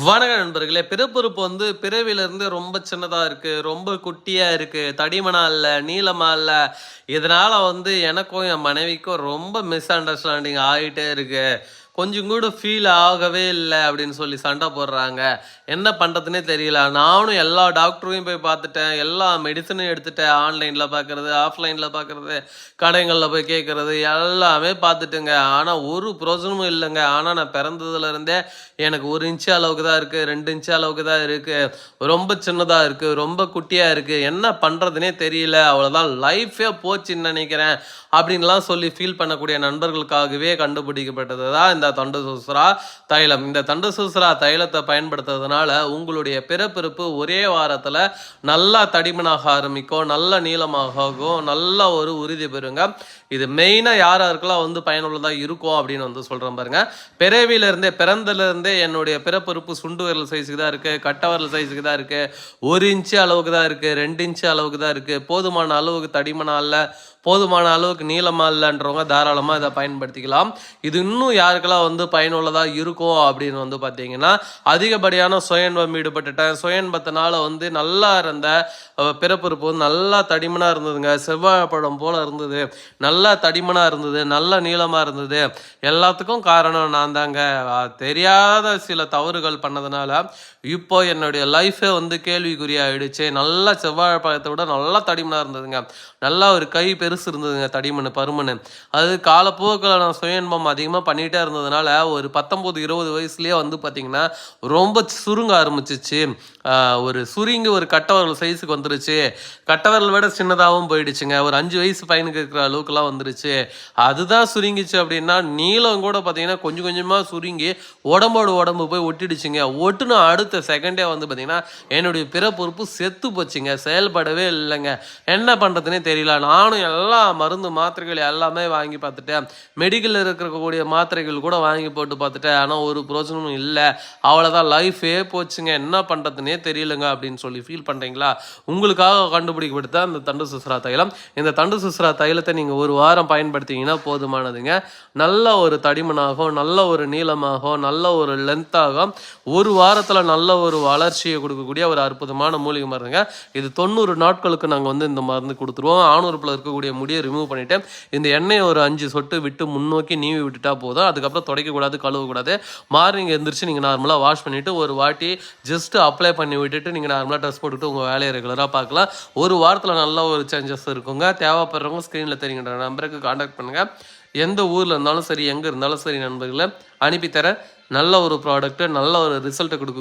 வணக்க நண்பர்களே. பிறப்புறுப்பு வந்து பிறவிலிருந்து ரொம்ப சின்னதாக இருக்குது ரொம்ப குட்டியாக இருக்குது தடிமனா இல்லை நீளமாக இல்லை. இதனால் வந்து எனக்கும் என் மனைவிக்கும் ரொம்ப மிஸ் அண்டர்ஸ்டாண்டிங் ஆகிட்டே இருக்குது கொஞ்சம் கூட ஃபீல் ஆகவே இல்லை அப்படின்னு சொல்லி சண்டை போடுறாங்க. என்ன பண்ணுறதுனே தெரியல. நானும் எல்லா டாக்டரையும் போய் பார்த்துட்டேன். எல்லா மெடிசனும் எடுத்துட்டேன். ஆன்லைனில் பார்க்குறது ஆஃப்லைனில் பார்க்குறது கடைகளில் போய் கேட்குறது எல்லாமே பார்த்துட்டுங்க. ஆனால் ஒரு பிரோஜனமும் இல்லைங்க. ஆனால் நான் பிறந்ததுலேருந்தே எனக்கு ஒரு இன்ச்சு அளவுக்கு தான் இருக்குது ரெண்டு இன்ச்சு அளவுக்கு தான் இருக்குது ரொம்ப சின்னதாக இருக்குது ரொம்ப குட்டியாக இருக்குது என்ன பண்ணுறதுனே தெரியல. அவ்வளோதான் லைஃபே போச்சுன்னு நினைக்கிறேன். அப்படின்லாம் சொல்லி ஃபீல் பண்ணக்கூடிய நண்பர்களுக்காகவே கண்டுபிடிக்கப்பட்டது தான் இந்த தண்டு தைலம். இந்த தண்டசூசுரா தைலத்தை பயன்படுத்துறதுனால உங்களுடைய பிறப்பிறப்பு ஒரே வாரத்தில் நல்லா தடிமனாக ஆரம்பிக்கும் நல்ல நீளமாகும் நல்ல ஒரு உறுதி பெறுங்க. இது மெயினாக யார் யாருக்கெல்லாம் வந்து பயனுள்ளதாக இருக்கும் அப்படின்னு வந்து சொல்கிறேன் பாருங்க. பிறவியிலிருந்தே பிறந்திலிருந்தே என்னுடைய பிறப்பிறப்பு சுண்டு விரல் சைஸுக்கு தான் இருக்குது கட்ட விரல் சைஸுக்கு தான் இருக்குது ஒரு இன்ச்சு அளவுக்கு தான் இருக்குது ரெண்டு இன்ச்சு அளவுக்கு தான் இருக்குது போதுமான அளவுக்கு தடிமனா இல்லை போதுமான அளவுக்கு நீளமா இல்லைன்றவங்க தாராளமாக இதை பயன்படுத்திக்கலாம். இது இன்னும் யாருக்கெல்லாம் வந்து பயனுள்ளதாக இருக்கும் அப்படின்னு வந்து பார்த்தீங்கன்னா அதிகப்படியான சுயன்பம் ஈடுபட்டுட்டேன். சுயன்பத்தினால வந்து நல்லா இருந்த பிறப்புறுப்பு நல்லா தடிமனாக இருந்ததுங்க. செவ்வாய் போல் இருந்தது. நல்லா தடிமனாக இருந்தது. நல்ல நீளமாக இருந்தது. எல்லாத்துக்கும் காரணம் நான் தாங்க தெரியாத சில தவறுகள் பண்ணதுனால இப்போ என்னுடைய லைஃபே வந்து கேள்விக்குறியாயிடுச்சு. நல்லா செவ்வாழைப்பழத்தை பழத்தை விட நல்லா தடிமனாக இருந்ததுங்க. நல்லா ஒரு கை பெருசு இருந்ததுங்க தடிமனு பருமன். அது காலப்போக்கில் நான் சுயன்பம் அதிகமாக பண்ணிகிட்டே இருந்தது இருந்ததுனால ஒரு பத்தொம்போது இருபது வயசுலேயே வந்து பார்த்திங்கன்னா ரொம்ப சுருங்க ஆரம்பிச்சிச்சு. ஒரு சுருங்கி ஒரு கட்டவரல் சைஸுக்கு வந்துருச்சு. கட்டவரல் விட சின்னதாகவும் போயிடுச்சுங்க. ஒரு அஞ்சு வயசு பையனுக்கு இருக்கிற அளவுக்குலாம் வந்துருச்சு. அதுதான் சுருங்கிச்சு அப்படின்னா நீளம் கூட பார்த்திங்கன்னா கொஞ்சம் கொஞ்சமாக சுருங்கி உடம்போட உடம்பு போய் ஒட்டிடுச்சுங்க. ஒட்டுன அடுத்த செகண்டே வந்து பார்த்திங்கன்னா என்னுடைய பிற பொறுப்பு செத்து போச்சுங்க. செயல்படவே இல்லைங்க. என்ன பண்ணுறதுனே தெரியல. நானும் எல்லா மருந்து மாத்திரைகள் எல்லாமே வாங்கி பார்த்துட்டேன். மெடிக்கலில் இருக்கக்கூடிய மாத்திரைகள் கூட வாங்கி போட்டு பார்த்துட்டேன். ஆனால் ஒரு பிரோஜனமும் இல்லை. அவ்வளோதான் லைஃபே போச்சுங்க. என்ன பண்ணுறதுனே தெரியலங்க அப்படின்னு சொல்லி ஃபீல் பண்ணுறீங்களா உங்களுக்காக கண்டுபிடிக்கப்படுத்த அந்த தண்டு சுசுரா தைலம். இந்த தண்டு சுசுரா தைலத்தை நீங்கள் ஒரு வாரம் பயன்படுத்திங்கன்னா போதுமானதுங்க. நல்ல ஒரு தடிமனாகும் நல்ல ஒரு நீளமாகும் நல்ல ஒரு லென்த்தாகும் ஒரு வாரத்தில் நல்ல ஒரு வளர்ச்சியை கொடுக்கக்கூடிய ஒரு அற்புதமான மூலிகை மருந்துங்க. இது தொண்ணூறு நாட்களுக்கு நாங்கள் வந்து இந்த மருந்து கொடுத்துருவோம். ஆணுறுப்பில் இருக்கக்கூடிய முடியை ரிமூவ் பண்ணிவிட்டு இந்த எண்ணெயை ஒரு அஞ்சு சொட்டு விட்டு முன்னோக்கி நீவி விட்டுட்டா போதும். அதுக்கப்புறம் துடைக்கக்கூடாது கழுவக்கூடாது. மார்னிங் எழுந்திரிச்சு நீங்கள் நார்மலாக வாஷ் பண்ணிவிட்டு ஒரு வாட்டி ஜஸ்ட் அப்ளை பண்ணி விட்டுட்டு நீங்கள் நார்மலாக ட்ரெஸ் போட்டுட்டு உங்கள் வேலையை ரெகுலராக பார்க்கலாம். ஒரு வாரத்தில் நல்ல ஒரு சேஞ்சஸ் இருக்குங்க. தேவைப்படுறவங்க ஸ்க்ரீனில் தெரியுங்கிற நம்பருக்கு காண்டாக்ட் பண்ணுங்கள் எந்த ஊரில் இருந்தாலும் சரி எங்கே இருந்தாலும் சரி நண்பர்களை அனுப்பித்தர நல்ல ஒரு ப்ராடக்ட்டு நல்ல ஒரு ரிசல்ட்டை கொடுக்கும்.